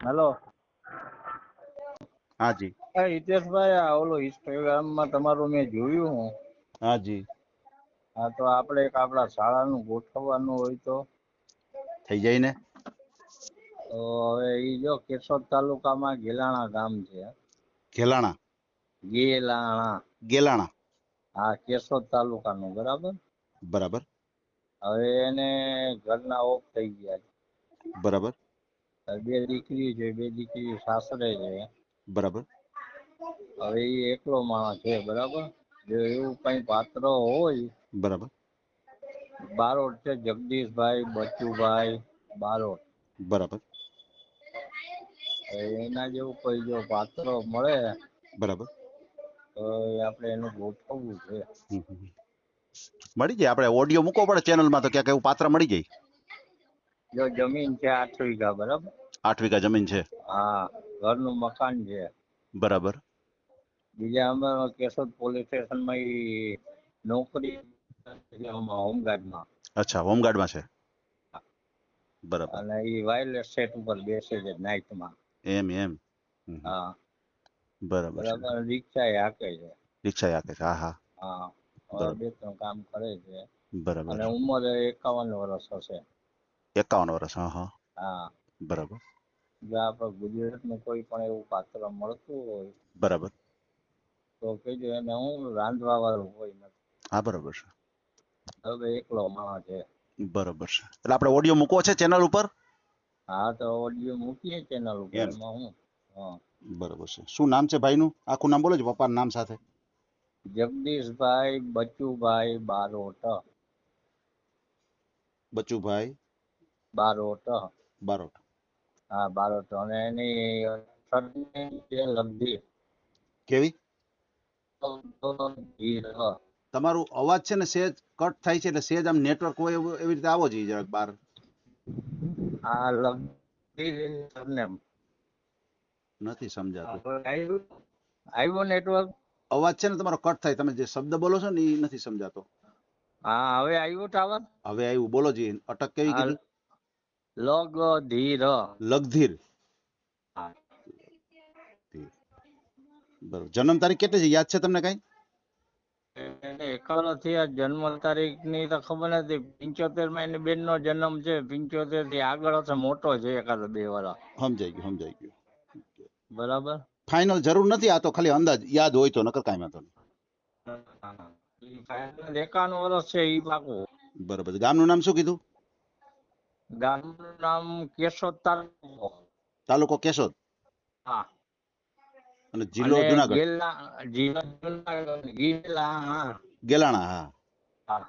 Hello. હા જી. હા હિતેશભાઈ આ ઓલો ઇન્સ્ટાગ્રામમાં તમારું મેં જોયું હું. હા જી. હા તો આપણે એક આપણા શાળાનું ગોઠવવાનું હોય તો. થઈ જાય ને? તો હવે ઈ જો કેશોદ તાલુકામાં ગેલાણા ગામ છે. ગેલાણા? ગેલાણા. ગેલાણા. હા કેશોદ તાલુકાનું બરાબર? બરાબર. હવે એને ઘરના ઓફ થઈ ગયા બરાબર. બે દીકરી છે બે દીકરી સાસરે છે. બરાબર. હવે એ એકલો માણસ છે બરાબર? જો એવું કઈ પાત્ર હોય બરાબર. બારોટ છે જગદીશભાઈ બચુભાઈ બારોટ. બરાબર. એના જેવું કોઈ જો પાત્ર મળે બરાબર. તો આપણે એનું ગોઠવવું છે. મળી જાય આપણે ઓડિયો મૂકવો પડે ચેનલમાં તો ક્યાંક એવું પાત્ર મળી જાય. જો જમીન છે આઠ વીઘા બરાબર? આઠ વીઘા જમીન છે. હા ઘરનું મકાન છે. બરાબર. બીજા અમે કેશોદ પોલીસ સ્ટેશનમાં ઈ નોકરી હોમગાર્ડમાં હોમગાર્ડમાં. અચ્છા હોમગાર્ડમાં છે? બરાબર. અને ઈ વાયરલેસ સેટ ઉપર બેસે છે નાઇટમાં. એમ એમ. હમ. હા. બરાબર બરાબર રિક્ષા એ હાકે છે. રિક્ષા હાકે છે. હા હા. હા. બે ત્રણ કામ કરે છે. બરાબર અને ઉંમર એકાવન વર્ષ હશે. એકાવન વર્ષ હા હા. હા. બરાબર. આપણે ગુજરાતનું કોઈ પણ એવું પાત્ર મળતું હોય બરાબર. તો કહેજો એને હું રાંધવા વાળું હોય નથી. હા બરાબર છે. હવે એકલો માણસ છે. બરાબર છે. એટલે આપણે ઓડિયો મૂકવો છે ચેનલ ઉપર? હા તો ઓડિયો મૂકીએ ચેનલ ઉપર. એમાં. હું હા. બરાબર છે. શું નામ છે ભાઈનું? આખું નામ બોલો છો પપ્પાનું નામ સાથે. જગદીશભાઈ બચુભાઈ બારોટ. બચુભાઈ બારોટ. બારોટ. હા બારોટ અને એની છે કેવી? તમારું અવાજ છે ને સેજ કટ થાય છે એટલે સેજ આમ નેટવર્ક હોય એવી રીતે આવો જોઈએ જરાક બહાર. આ એની નથી સમજાતું. આવ્યું? નેટવર્ક અવાજ છે ને તમારો કટ થાય. તમે જે શબ્દ બોલો છો ને એ નથી સમજાતો. હા હવે આવ્યું ટાવર હવે આવ્યું. બોલો જી. અટક કેવી કીધું? લગધીર. લગધીર. બરોબર. જન્મ તારીખ કેટલી છે? યાદ છે તમને કઈ? એને થી આ જન્મ તારીખની તો ખબર નથી. પિંચોતેરમાં એની બેન નો જન્મ છે. પિંચોતેરથી આગળ હશે. મોટો છે એકાદ બે વાળા સમજાઈ ગયું સમજાઈ ગયું. બરાબર? ફાઇનલ જરૂર નથી. આ તો ખાલી અંદાજ. યાદ હોય તો નકર કાંઈ વાંધો નહીં. એકાવન વર્ષ છે એ પાકું. બરોબર. ગામનું નામ શું કીધું? ગામનું નામ કેશોદ તાલુકો. તાલુકો કેશોદ? હા. અને જિલ્લો જુનાગઢ? ગેલા જિલ્લો જુનાગઢ ગીલા હા. ગેલાણા હા. હા.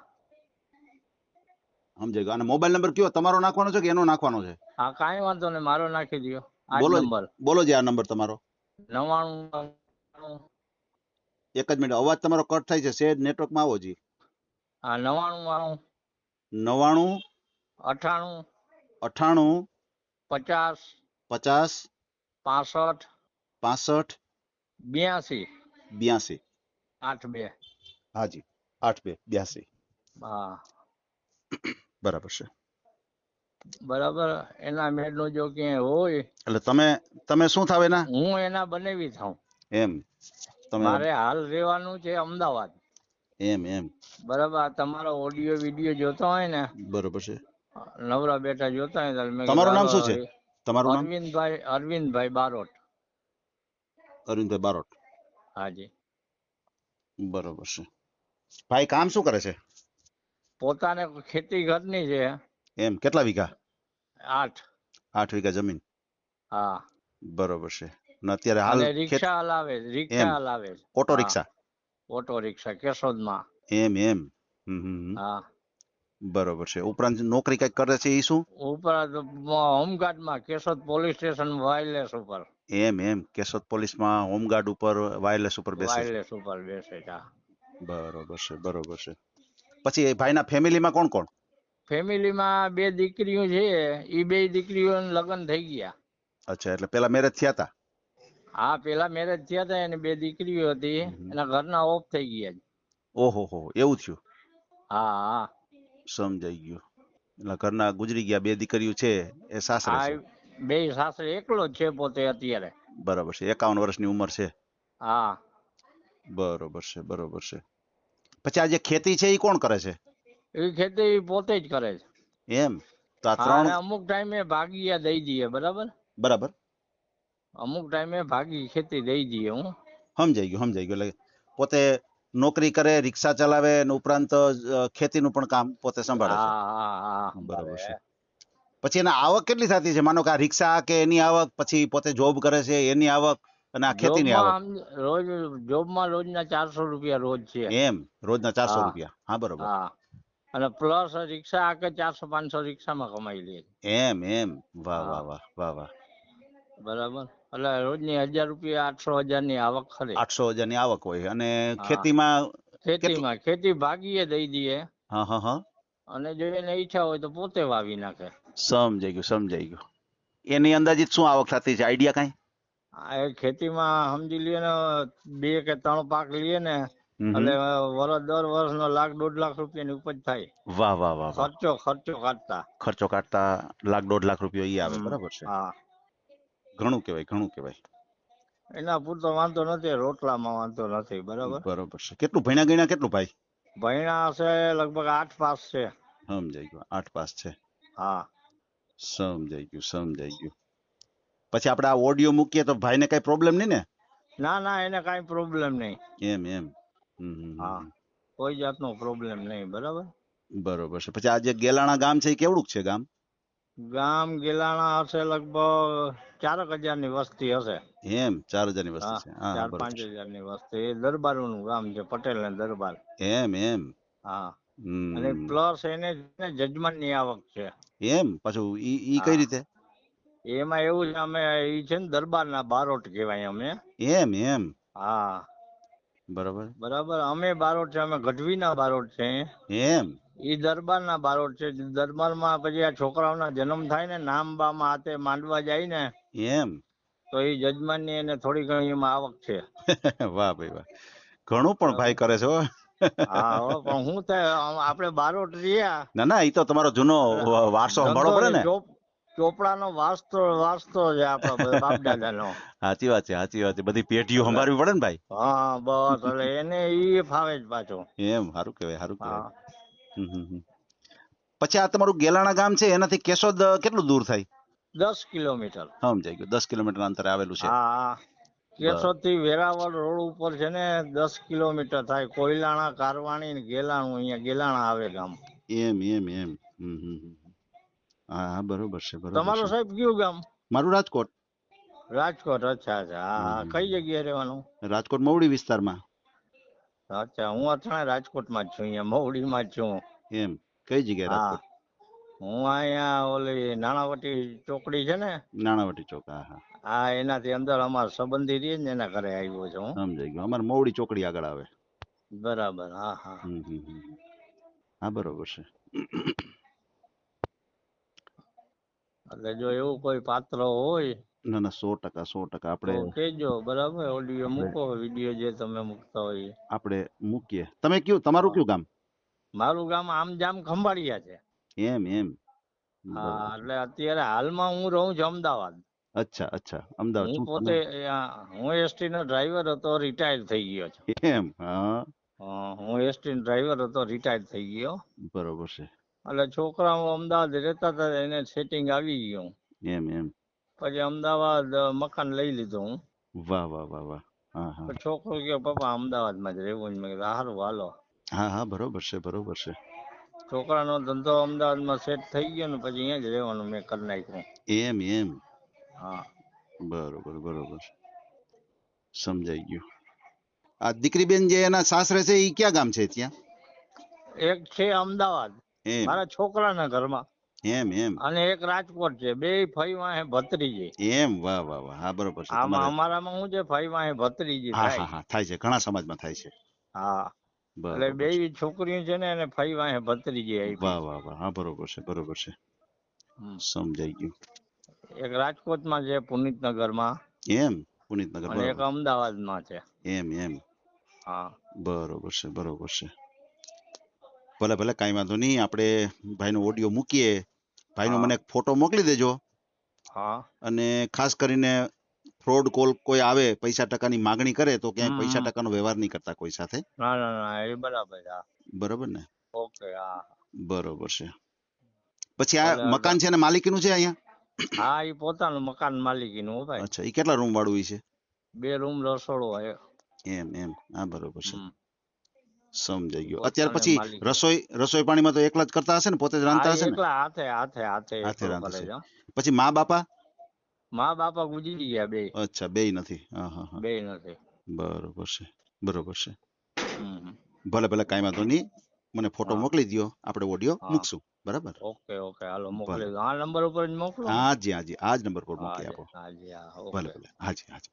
સમજાઈ ગયું. અને મોબાઈલ નંબર કયો? તમારો નાખવાનો છે કે એનો નાખવાનો છે? હા કાંઈ વાંધો નહીં મારો નાખી દો આ બોલો નંબર. બોલો જે આ નંબર તમારો. નવાણું એક જ મિનિટ અવાજ તમારો કટ થાય છે. સેજ નેટવર્કમાં આવો જી. હા નવાણું વાળું નવાણું અઠાણું અઠાણું પચાસ પચાસ પાસઠ પાસઠ બ્યાસી. બ્યાસી. આઠ બે. હાજી આઠ બે બ્યાસી. હા. બરાબર છે. બરાબર એના મેળનું જો ક્યાંય હોય એટલે તમે તમે શું થાવ એના? હું એના બનાવી થાઉં. એમ. તમે મારે હાલ રહેવાનું છે અમદાવાદ. એમ એમ. બરાબર તમારો ઓડિયો વિડિયો જોતો હોય ને બરોબર છે. નવરા બેઠા જોતા તમારું નામ શું છે? તમારું નામ? અરવિંદભાઈ અરવિંદભાઈ બારોટ. અરવિંદભાઈ બારોટ. હાજી. બરોબર છે. ભાઈ કામ શું કરે છે? પોતાને ખેતી ઘરની છે. એમ કેટલા વીઘા? આઠ. આઠ વીઘા જમીન. હા. બરોબર છે. અને અત્યારે હાલ રિક્ષા હલાવે રિક્ષા. હલાવે ઓટો રિક્ષા? Auto rickshaw કેશોદમાં. એમ એમ. હમ હમ. હા. બરોબર છે. ઉપરાંત નોકરી કંઈક કરે છે એ શું? ઉપરાંત હોમગાર્ડમાં કેશોદ પોલીસ સ્ટેશન વાયરલેસ ઉપર. એમ એમ. કેશોદ પોલીસમાં હોમગાર્ડ ઉપર વાયરલેસ ઉપર બેસે વાયરલેસ ઉપર બેસે છે બરોબર છે બરોબર છે. પછી એ ભાઈના ફેમિલીમાં કોણ કોણ? ફેમિલીમાં બે દીકરીઓ છે એ બે દીકરીઓ લગ્ન થઈ ગયા. અચ્છા એટલે પેલા મેરેજ થયા હતા હા પેલા મેરેજ થયા હતા એને બે દીકરીઓ હતી. એના ઘરના ઓફ થઈ ગયા ઓહો હો એવું થયું? હા હા. સમજાઈ ગયું. એટલે ઘરના ગુજરી ગયા બે દીકરીઓ છે એ સાસરે છે. બે સાસરે એકલો જ છે પોતે અત્યારે. બરાબર છે એકાવન વર્ષની ઉંમર છે. હા. બરોબર છે બરોબર છે. પછી આ જે ખેતી છે એ કોણ કરે છે? એ ખેતી પોતે જ કરે છે. એમ? તો આ ત્રણ અમુક ટાઈમે ભાગીયા દઈ દઈએ બરાબર? બરાબર. અમુક ટાઈમે ભાગી ખેતી દઈ દઈએ હું. સમજાઈ ગયું સમજાઈ ગયું. એટલે પોતે નોકરી કરે રિક્ષા ચલાવે અને ઉપરાંત ખેતીનું પણ કામ પોતે સંભાળે છે. બરાબર છે. પછી એના આવક કેટલી થતી છે? માનો કે આ રિક્ષા કે એની આવક પછી પોતે જોબ કરે છે એની આવક અને આ ખેતીની આવક? જોબમાં આમ રોજ જોબમાં રોજના ચારસો રૂપિયા રોજ છે. એમ રોજના ચારસો રૂપિયા. હા બરોબર. અને પ્લસ રિક્ષા આકે ચારસો પાંચસો રિક્ષામાં કમાઈ લે એમ એમ. વાહ વાહ વાહ વાહ વાહ. બરાબર. એટલે રોજની હજાર રૂપિયા આઠસો હજારની આવક ખરી. આઠસો હજારની આવક હોય. અને ખેતીમાં ખેતીમાં ખેતી ભાગીએ દઈ દઈએ. હા હા હા. અને જો એને ઈચ્છા હોય તો પોતે વાવી નાખે. સમજાઈ ગયું સમજાઈ ગયું. એની અંદાજિત શું આવક થતી છે? આઈડિયા કાંઈ? આ એ ખેતીમાં સમજી લઈએ ને બે કે ત્રણ પાક લઈએ ને. એટલે વર્ષ દર વર્ષનો લાખ દોઢ લાખ રૂપિયાની ઉપજ થાય. વાહ વાહ વાહ વાહ. ખર્ચો ખર્ચો કાઢતા. ખર્ચો કાઢતા લાખ દોઢ લાખ રૂપિયા ઈ આવે બરાબર છે. હા. ઘણું કહેવાય ઘણું કહેવાય. એના પૂરતો વાંધો નથી રોટલામાં વાંધો નથી બરાબર? બરોબર છે. કેટલું ભણ્યા ગણ્યા કેટલું ભાઈ? ભણ્યા છે લગભગ આઠ પાસ છે. સમજાઈ ગયું આઠ પાસ છે. હા. સમજાઈ ગયું સમજાઈ ગયું. પછી આપણે આ ઓડિયો મૂકીએ તો ભાઈને કઈ પ્રોબ્લેમ નહીં ને? ના ના એને કાંઈ પ્રોબ્લેમ નહીં. એમ એમ. હા. કોઈ જાતનો પ્રોબ્લેમ નહીં બરાબર? બરોબર છે. પછી આ જે ગેલાણા ગામ છે એ કેવડું છે ગામ? ગામ ગિલાણા હશે લગભગ ચારક હજારની વસ્તી હશે. એમ? ચાર હજારની વસ્તી છે. ચાર પાંચ હજારની વસ્તી. એ દરબારોનું ગામ છે પટેલ ને દરબાર. એમ એમ. હા. અને પ્લસ એને જજમાનની આવક છે. એમ? પાછું ઈ ઈ કઈ રીતે? એમાં એવું છે અમે ઈ છે ને દરબાર ના બારોટ કહેવાય અમે. એમ એમ. હા. બરોબર. બરાબર? અમે બારોટ છે અમે ગઢવી ના બારોટ છે. એમ. ઈ દરબારના બારોટ છે. દરબારમાં પછી આ છોકરાઓના જન્મ થાય ને નામ બામ હાથે માંડવા જાય ને એમ? તો એ જજમાનની એને થોડી ઘણી એમાં આવક છે. વાહ ભાઈ વાહ. ઘણું પણ ભાઈ કરે છે હા. પણ હું થાય આપણે બારોટ રહ્યા. ના ના એ તો તમારો જૂનો વારસો સંભાળવો પડે ને. ચોપ- ચોપડાનો વાસ્તો વાસ્તો છે આપણા બાપ દાદાનો સાચી વાત છે સાચી વાત છે. બધી પેઢીઓ સંભાળવી પડે ને ભાઈ? હા બસ એટલે એને એ ફાવે જ પાછો. એમ સારું કહેવાય સારું કહેવાય. પછી આ તમારું ગેલાણા ગામ છે એનાથી કેશોદ કેટલું દૂર થાય? દસ કિલોમીટર. સમજાઈ ગયું. દસ કિલોમીટર અંતરે આવેલું છે. કેશોદથી વેરાવળ રોડ ઉપર છે ને દસ કિલોમીટર થાય. કોયલાણા કારવાણી ગેલાણું અહીંયા ગેલાણા આવે ગામ. એમ એમ એમ. હા બરોબર છે બરોબર તમારું સાહેબ કયું ગામ? મારું રાજકોટ. રાજકોટ અચ્છા અચ્છા. કઈ જગ્યાએ રહેવાનું? રાજકોટ મવડી વિસ્તારમાં. અચ્છા હું અત્યારે રાજકોટમાં જ છું અહીંયા મહુડીમાં જ છું. એમ? કઈ જગ્યાએ હા. રાજકોટ? હું અહીંયા ઓલી નાણાવટી ચોકડી છે ને? નાણાવટી ચોક હા હા. એનાથી અંદર અમાર સંબંધી રહે ને એના ઘરે આવ્યો છું હું. સમજાઈ ગયો. અમારે મહુડી ચોકડી આગળ આવે. બરાબર હા હા. હા બરોબર છે. એટલે જો એવું કોઈ પાત્ર હોય ના ના સો ટકા સો ટકા. તો આપણે કેજો બરાબર ઓડિયો મૂકો વીડિયો જે તમે મૂકતા હોય એ. આપણે મૂકીએ. તમે કયું તમારું. કયું ગામ? મારું ગામ આમ જામ ખંભાળિયા છે. એમ એમ. હા બરોબર એટલે અત્યારે હાલમાં હું રહું છું અમદાવાદ. અચ્છા અચ્છા. અમદાવાદ. હું શું પોતે તમે? હું એસટી નો ડ્રાઈવર હતો રિટાયર થઈ ગયો છું. એમ હા. હા, હું એસટી નો ડ્રાઈવર હતો રિટાયર થઈ ગયો. બરોબર છે. એટલે છોકરાઓ અમદાવાદ રહેતા હતા એને સેટિંગ આવી ગયું. એમ એમ. પછી અમદાવાદ મકાન લઈ લીધું હું. વાહ વાહ વાહ વાહ. હા હા. છોકરો કે પપ્પા અમદાવાદમાં જ રહેવું. મેં કીધું સારું હાલો. હા હા બરોબર છે બરોબર છે. છોકરાનો ધંધો અમદાવાદમાં સેટ થઈ ગયો ને પછી અહીંયા જ રહેવાનું મેં કરી નાખ્યું. એમ એમ. હા. બરોબર બરોબર. સમજાઈ ગયું. આ દીકરીબેન જે એના સાસરે છે એ ક્યાં ગામ છે ત્યાં? એક છે અમદાવાદ. મારા છોકરાના ઘરમાં. એમ એમ. અને એક રાજકોટ છે બે ફઈ વાહે ભત્રીજી. એમ વાહ વાહ વાહ. હા બરોબર છે. આમાં અમારામાં હું છે? ફઈ વાહે ભત્રીજી હા હા હા થાય છે. ઘણા સમાજમાં થાય છે. હા. એટલે બે છોકરીઓ છે ને એને ફઈ વાહે ભત્રીજી વાહ આપી વાહ વાહ હા બરોબર છે બરોબર છે. સમજાઈ ગયું. એક રાજકોટમાં છે પુનિતનગરમાં. એમ પુનિતનગર અને એક અમદાવાદમાં છે. એમ એમ. હા. બરોબર છે બરોબર છે. ભલે ભલે કાંઈ વાંધો નહીં. આપણે ભાઈનો ઓડિયો મૂકીએ. ભાઈનો મને એક ફોટો મોકલી દેજો. હા. અને ખાસ કરીને ફ્રોડ કોલ કોઈ આવે પૈસા ટકાની માગણી કરે તો ક્યાંય પૈસા. ટકાનો વ્યવહાર નહીં કરતા કોઈ સાથે. ના ના ના એ બરાબર હા. બરોબર ને? ઓકે હા. બરોબર છે. પછી આ મકાન છે ને માલિકીનું છે અહીંયા? હા એ પોતાનું મકાન માલિકીનું ભાઈ. અચ્છા એ કેટલા રૂમ વાળું છે? બે રૂમ રસોડું હોય. એમ એમ. હા બરોબર છે. સમજાઈ ગયો. અત્યાર પછી રસોઈ રસોઈ પાણીમાં તો એકલા જ કરતા હશે ને? પોતે જ રાંધતા હશે ને? એકલા હાથે હાથે હાથે હાથે રાંધતા. પછી મા બાપા? મા બાપા ગુજરી ગયા બે. અચ્છા બે નથી. હા હા બે નથી. બરોબર છે બરોબર છે. ભલે ભલે કાંઈ વાંધો નહીં. મને ફોટો મોકલી દયો. આપણે ઓડિયો. મૂકશું. બરાબર? Okay okay. હાલો મોકલી દો આ નંબર ઉપર જ મોકલો? હાજી હાજી. આ જ નંબર પર મોકલી આપો. હાજી, હા, ભલે ભલે. હાજી હાજી.